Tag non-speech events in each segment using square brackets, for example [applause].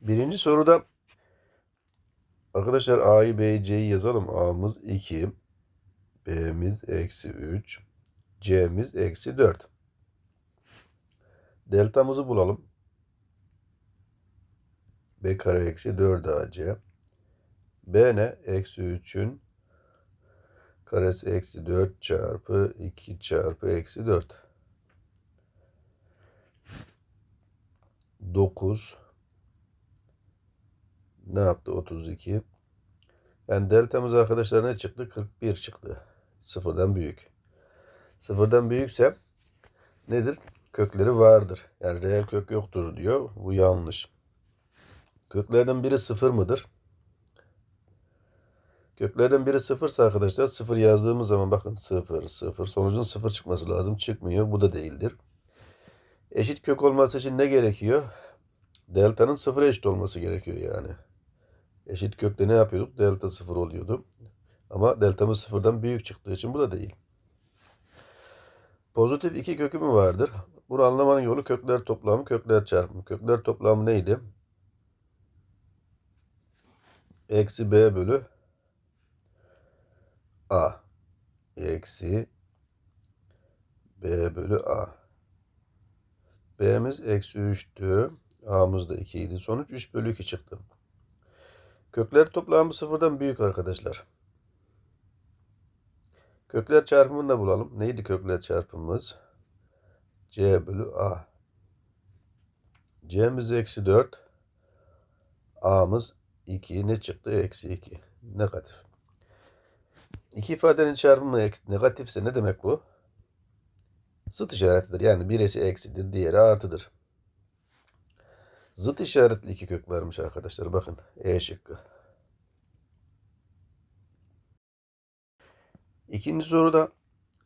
Birinci soruda arkadaşlar A'yı B'yi C'yi yazalım. A'mız 2. B'miz eksi 3. C'miz eksi 4. Deltamızı bulalım. B kare eksi 4 AC. B ne? Eksi 3'ün karesi eksi 4 çarpı 2 çarpı eksi 4. 9 ne yaptı? 32. Yani deltamız arkadaşlar ne çıktı? 41 çıktı. Sıfırdan büyük. Sıfırdan büyükse nedir? Kökleri vardır. Yani reel kök yoktur diyor. Bu yanlış. Köklerden biri sıfır mıdır? Köklerden biri sıfırsa arkadaşlar sıfır yazdığımız zaman bakın sıfır sıfır sonucun sıfır çıkması lazım. Çıkmıyor. Bu da değildir. Eşit kök olması için ne gerekiyor? Delta'nın sıfıra eşit olması gerekiyor yani. Eşit kökte ne yapıyorduk? Delta sıfır oluyordu. Ama deltamız sıfırdan büyük çıktığı için bu da değil. Pozitif iki kökü mü vardır? Bunu anlamanın yolu kökler toplamı, kökler çarpımı. Kökler toplamı neydi? Eksi b bölü a. Eksi b bölü a. b'miz eksi 3'tü. a'mız da 2 idi. Sonuç 3 bölü 2 çıktı. Kökler toplamı sıfırdan büyük arkadaşlar. Kökler çarpımını da bulalım. Neydi kökler çarpımımız? C bölü A. C'miz eksi 4. A'mız 2. Ne çıktı? Eksi 2. Negatif. İki ifadenin çarpımı negatifse ne demek bu? Zıt işaretidir. Yani birisi eksidir, diğeri artıdır. Zıt işaretli iki kök varmış arkadaşlar. Bakın E şıkkı. İkinci soruda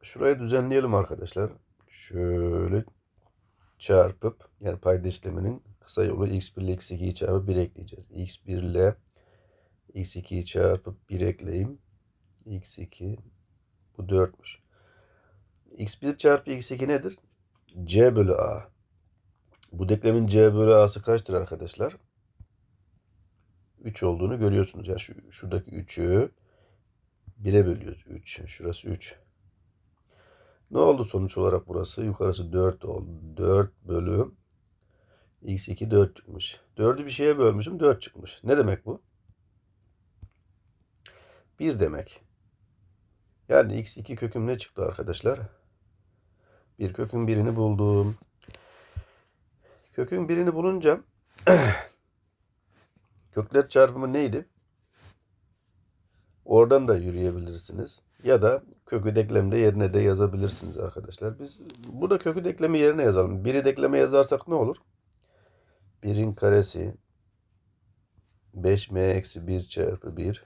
şurayı düzenleyelim arkadaşlar. Şöyle çarpıp yani payda işleminin kısa yolu x1 ile x2'yi çarpıp 1 ekleyeceğiz. x1 ile x2'yi çarpıp 1 ekleyeyim. x2 bu 4'müş. x1 çarpı x2 nedir? c bölü a. Bu denklemin c bölü a'sı kaçtır arkadaşlar? 3 olduğunu görüyorsunuz. Yani şu, şuradaki 3'ü 1'e bölüyoruz. 3. Şurası 3. Ne oldu sonuç olarak burası? Yukarısı 4 oldu. 4 bölü x2 4 çıkmış. 4'ü bir şeye bölmüşüm 4 çıkmış. Ne demek bu? 1 demek. Yani x2 köküm ne çıktı arkadaşlar? Bir kökün birini buldum. Kökün birini bulunca [clears throat] kökler çarpımı neydi? Oradan da yürüyebilirsiniz. Ya da kökü denklemde yerine de yazabilirsiniz arkadaşlar. Biz burada kökü denklemi yerine yazalım. Biri denkleme yazarsak ne olur? 1'in karesi 5m eksi 1 çarpı 1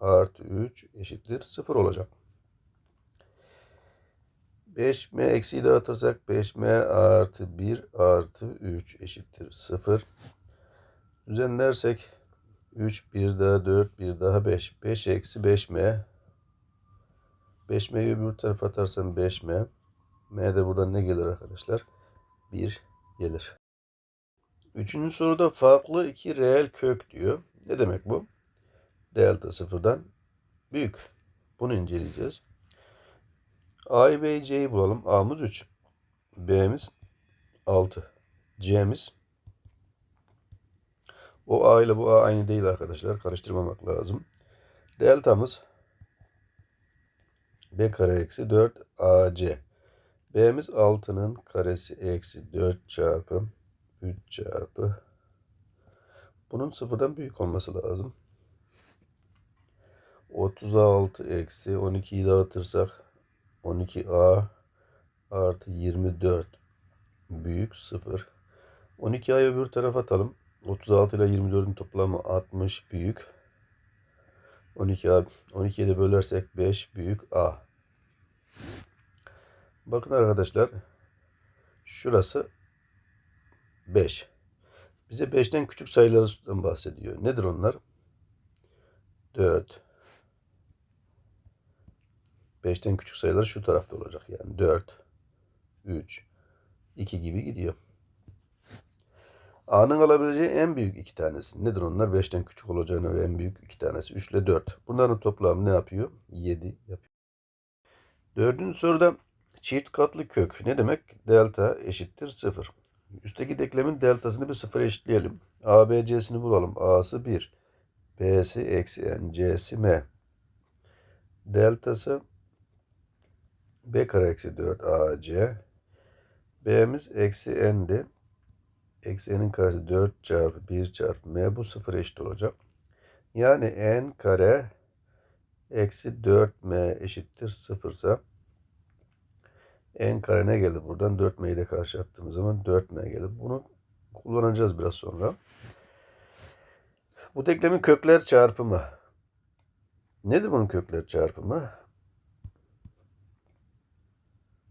artı 3 eşittir 0 olacak. 5m eksiyi dağıtırsak 5m artı 1 artı 3 eşittir 0. Düzenlersek 3 bir daha 4 bir daha 5. 5 eksi 5m. 5m'yi öbür tarafa atarsam 5m. m de buradan ne gelir arkadaşlar? 1 gelir. Üçüncü soruda farklı iki reel kök diyor. Ne demek bu? Delta sıfırdan büyük. Bunu inceleyeceğiz. A'yı B'yi C'yi bulalım. A'mız 3. B'miz 6. C'miz o A ile bu A aynı değil arkadaşlar. Karıştırmamak lazım. Deltamız B kare eksi 4 AC. B'miz 6'nın karesi eksi 4 çarpı 3 çarpı bunun sıfırdan büyük olması lazım. 36 eksi 12'yi dağıtırsak 12A artı 24 büyük 0. 12A'yı öbür tarafa atalım. 36 ile 24'ün toplamı 60 büyük. 12 A, 12'ye de bölersek 5 büyük A. Bakın arkadaşlar. Şurası 5. Bize 5'ten küçük sayılardan bahsediyor. Nedir onlar? 4. 5'ten küçük sayılar şu tarafta olacak. Yani 4, 3, 2 gibi gidiyor. A'nın alabileceği en büyük iki tanesi. Nedir onlar? 5'ten küçük olacağına ve en büyük iki tanesi. 3 ile 4. Bunların toplamı ne yapıyor? 7 yapıyor. Dördüncü soruda çift katlı kök. Ne demek? Delta eşittir 0. Üstteki denklemin deltasını bir sıfır eşitleyelim. A, B, C'sini bulalım. A'sı 1. B'si eksi n. C'si m. Deltası b kare eksi 4 AC. B'miz eksi n'di. Eksi n'in karesi 4 çarpı 1 çarpı m. Bu sıfır eşit olacak. Yani n kare eksi 4m eşittir sıfırsa n kare ne gelir buradan? 4m'yi de karşı attığımız zaman 4m gelir. Bunu kullanacağız biraz sonra. Bu denklemin kökler çarpımı. Nedir bunun kökler çarpımı?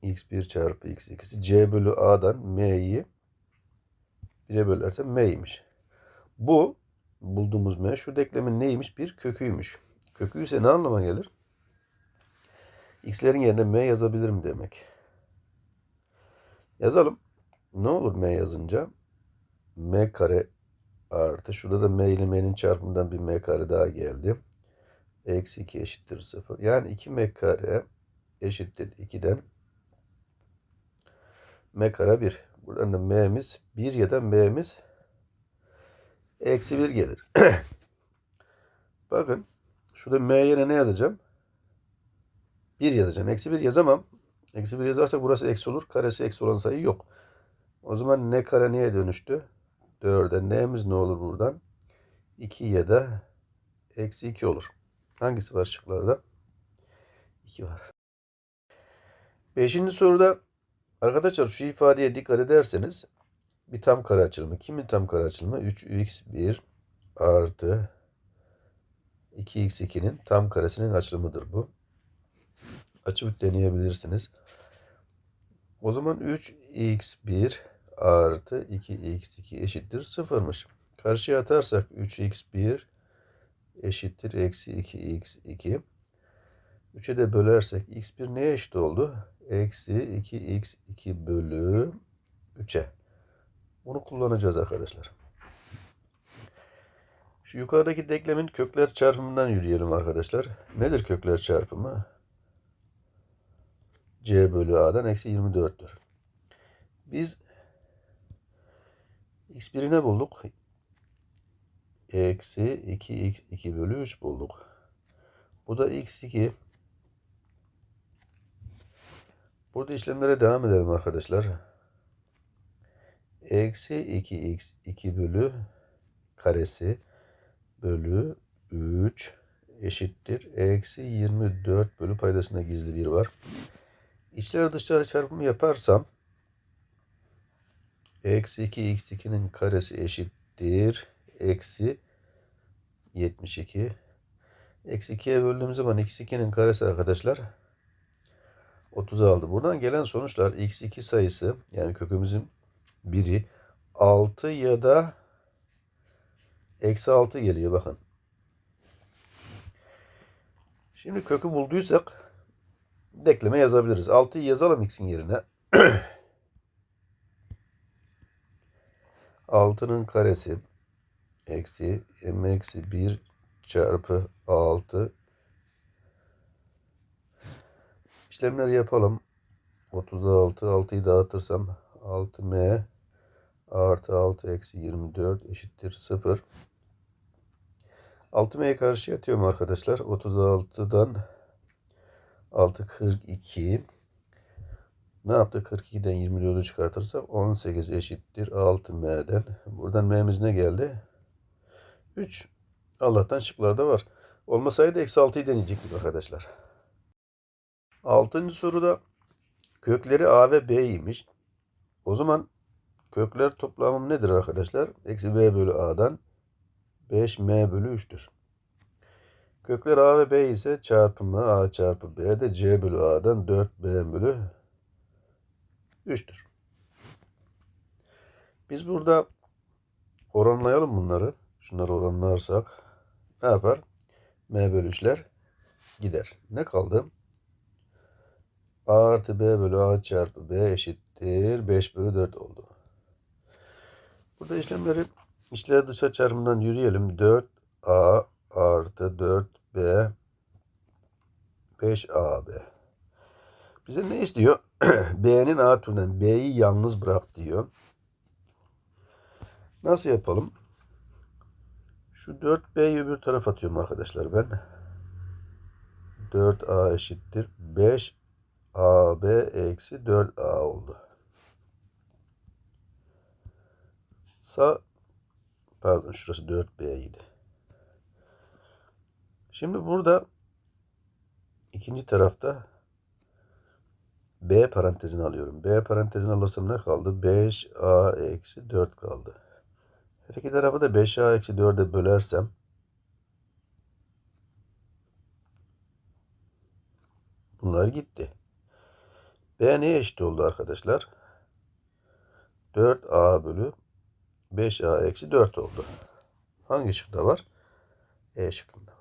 X1 çarpı x2'si c bölü a'dan m'yi 1'e bölerse m'ymiş. Bu bulduğumuz m şu denklemin neymiş? Bir köküymüş. Kökü ise ne anlama gelir? x'lerin yerine m yazabilirim demek. Yazalım. Ne olur m yazınca? m kare artı. Şurada da m ile m'nin çarpımından bir m kare daha geldi. Eksi 2 eşittir 0. Yani 2 m kare eşittir 2'den m kare 1. Buradan da m'miz 1 ya da m'miz eksi 1 gelir. [clears throat] Bakın şurada m yerine ne yazacağım? 1 yazacağım. Eksi 1 yazamam. Eksi 1 yazarsak burası eksi olur. Karesi eksi olan sayı yok. O zaman ne kare neye dönüştü? 4'e n'miz ne olur buradan? 2 ya da eksi 2 olur. Hangisi var şıklarda? 2 var. Beşinci soruda arkadaşlar şu ifadeye dikkat ederseniz bir tam kare açılımı. Kimin tam kare açılımı? 3x1 artı 2x2'nin tam karesinin açılımıdır bu. Açıp deneyebilirsiniz. O zaman 3x1 artı 2x2 eşittir sıfırmış. Karşıya atarsak 3x1 eşittir eksi 2x2. 3'e de bölersek x1 neye eşit oldu? Eksi 2x2 bölü 3'e. Bunu kullanacağız arkadaşlar. Şu yukarıdaki denklemin kökler çarpımından yürüyelim arkadaşlar. Nedir kökler çarpımı? c bölü a'dan eksi 24'tür. Biz x1'i ne bulduk? Eksi 2x2 bölü 3 bulduk. Bu da x2. Burada işlemlere devam edelim arkadaşlar. Eksi 2x2 bölü karesi bölü 3 eşittir. Eksi 24 bölü paydasında gizli bir var. İçler dışarı çarpımı yaparsam eksi 2 x2'nin karesi eşittir. Eksi 72. Eksi 2'ye böldüğümüz zaman x2'nin karesi arkadaşlar 36. Buradan gelen sonuçlar x2 sayısı yani kökümüzün biri 6 ya da eksi 6 geliyor bakın. Şimdi kökü bulduysak denkleme yazabiliriz. 6'yı yazalım x'in yerine. [clears throat] 6'nın karesi eksi m eksi 1 çarpı 6 işlemleri yapalım. 36 6'yı dağıtırsam 6m artı 6 eksi 24 eşittir 0. 6m'ye karşı atıyorum arkadaşlar. 36'dan 6 42. Ne yaptı? 42'den 24'ü çıkartırsak 18 eşittir 6m'den. Buradan m'miz ne geldi? 3. Allah'tan şıklarda var. Olmasaydı eksi 6'yı deneyecektik arkadaşlar. Altıncı soruda kökleri a ve b'ymiş. O zaman kökler toplamım nedir arkadaşlar? Eksi b bölü a'dan 5m bölü 3'tür. Kökler a ve b ise çarpımı a çarpı b de c bölü a'dan 4b bölü 3'tür. Biz burada oranlayalım bunları. Şunları oranlarsak ne yapar? m bölü 3'ler gider. Ne kaldı? A artı b bölü a çarpı b eşittir 5 bölü 4 oldu. Burada işlemleri içler dışa çarpımından yürüyelim. 4A artı 4B 5AB. Bize ne istiyor? [clears throat] B'nin A türünden B'yi yalnız bırak diyor. Nasıl yapalım? Şu 4B'yi öbür tarafa atıyorum arkadaşlar ben. 4A eşittir. 5AB eksi 4A oldu. Sağ pardon şurası 4B idi. Şimdi burada ikinci tarafta B parantezini alıyorum. B parantezini alırsam ne kaldı? 5A eksi 4 kaldı. Her iki tarafı da 5A eksi 4'e bölersem bunlar gitti. B neye eşit oldu arkadaşlar? 4A bölü 5A eksi 4 oldu. Hangi şıkta var? E şıkkında.